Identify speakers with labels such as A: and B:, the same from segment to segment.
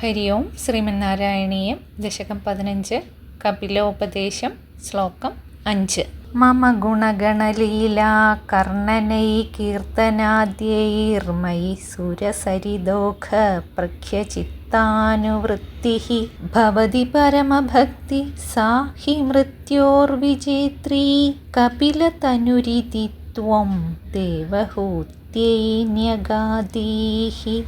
A: ഹരി ഓം ശ്രീമന്നാരായണീയം ദശകം പതിനഞ്ച് കപിലോപദേശം ശ്ലോകം അഞ്ച്. മമ ഗുണഗണലീല കർണനൈ കീർത്തനാദ്യൈർമയി സുരസരിദോഖ പ്രഖ്യചിത്താനുവൃത്തി ഭവതി പരമഭക്തി സാ ഹി മൃത്യോർവിജേത്രീ കപിലതനുരിതി ത്വം ദേവഹൂത്യൈ ന്യഗാദീഹി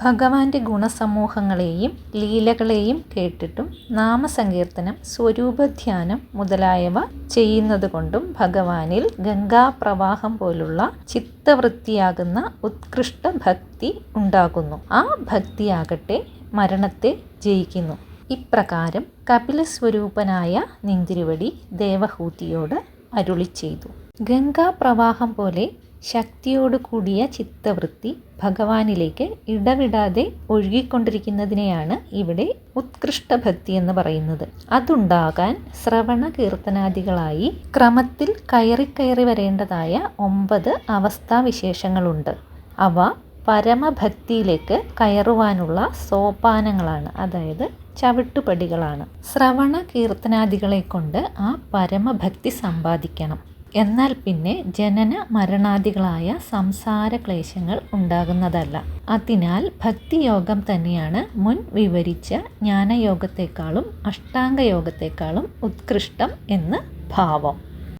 A: ഭഗവാന്റെ ഗുണസമൂഹങ്ങളെയും ലീലകളെയും കേട്ടിട്ടും നാമസങ്കീർത്തനം സ്വരൂപധ്യാനം മുതലായവ ചെയ്യുന്നതുകൊണ്ടും ഭഗവാനിൽ ഗംഗാപ്രവാഹം പോലുള്ള ചിത്തവൃത്തിയാകുന്ന ഉത്കൃഷ്ട ഭക്തി ഉണ്ടാകുന്നു. ആ ഭക്തിയാകട്ടെ മരണത്തെ ജയിക്കുന്നു. ഇപ്രകാരം കപിലസ്വരൂപനായ നിന്തിരുവടി ദേവഹൂതിയോട് അരുളി ചെയ്തു ഗംഗാപ്രവാഹം പോലെ ശക്തിയോട് കൂടിയ ചിത്തവൃത്തി ഭഗവാനിലേക്ക് ഇടവിടാതെ ഒഴുകിക്കൊണ്ടിരിക്കുന്നതിനെയാണ് ഇവിടെ ഉത്കൃഷ്ട ഭക്തി എന്ന് പറയുന്നത്. അതുണ്ടാകാൻ ശ്രവണ കീർത്തനാദികളായി ക്രമത്തിൽ കയറി കയറി വരേണ്ടതായ ഒമ്പത് അവസ്ഥാവിശേഷങ്ങളുണ്ട്. അവ പരമഭക്തിയിലേക്ക് കയറുവാനുള്ള സോപാനങ്ങളാണ് അതായത് ചവിട്ടുപടികളാണ്. ശ്രവണ കീർത്തനാദികളെ കൊണ്ട് ആ പരമഭക്തി സമ്പാദിക്കണം. എന്നാൽ പിന്നെ ജനന മരണാദികളായ സംസാര ക്ലേശങ്ങൾ ഉണ്ടാകുന്നതല്ല. അതിനാൽ ഭക്തിയോഗം തന്നെയാണ് മുൻ വിവരിച്ച ജ്ഞാനയോഗത്തെക്കാളും അഷ്ടാംഗയോഗത്തെക്കാളും ഉത്കൃഷ്ടം എന്ന് ഭാവം.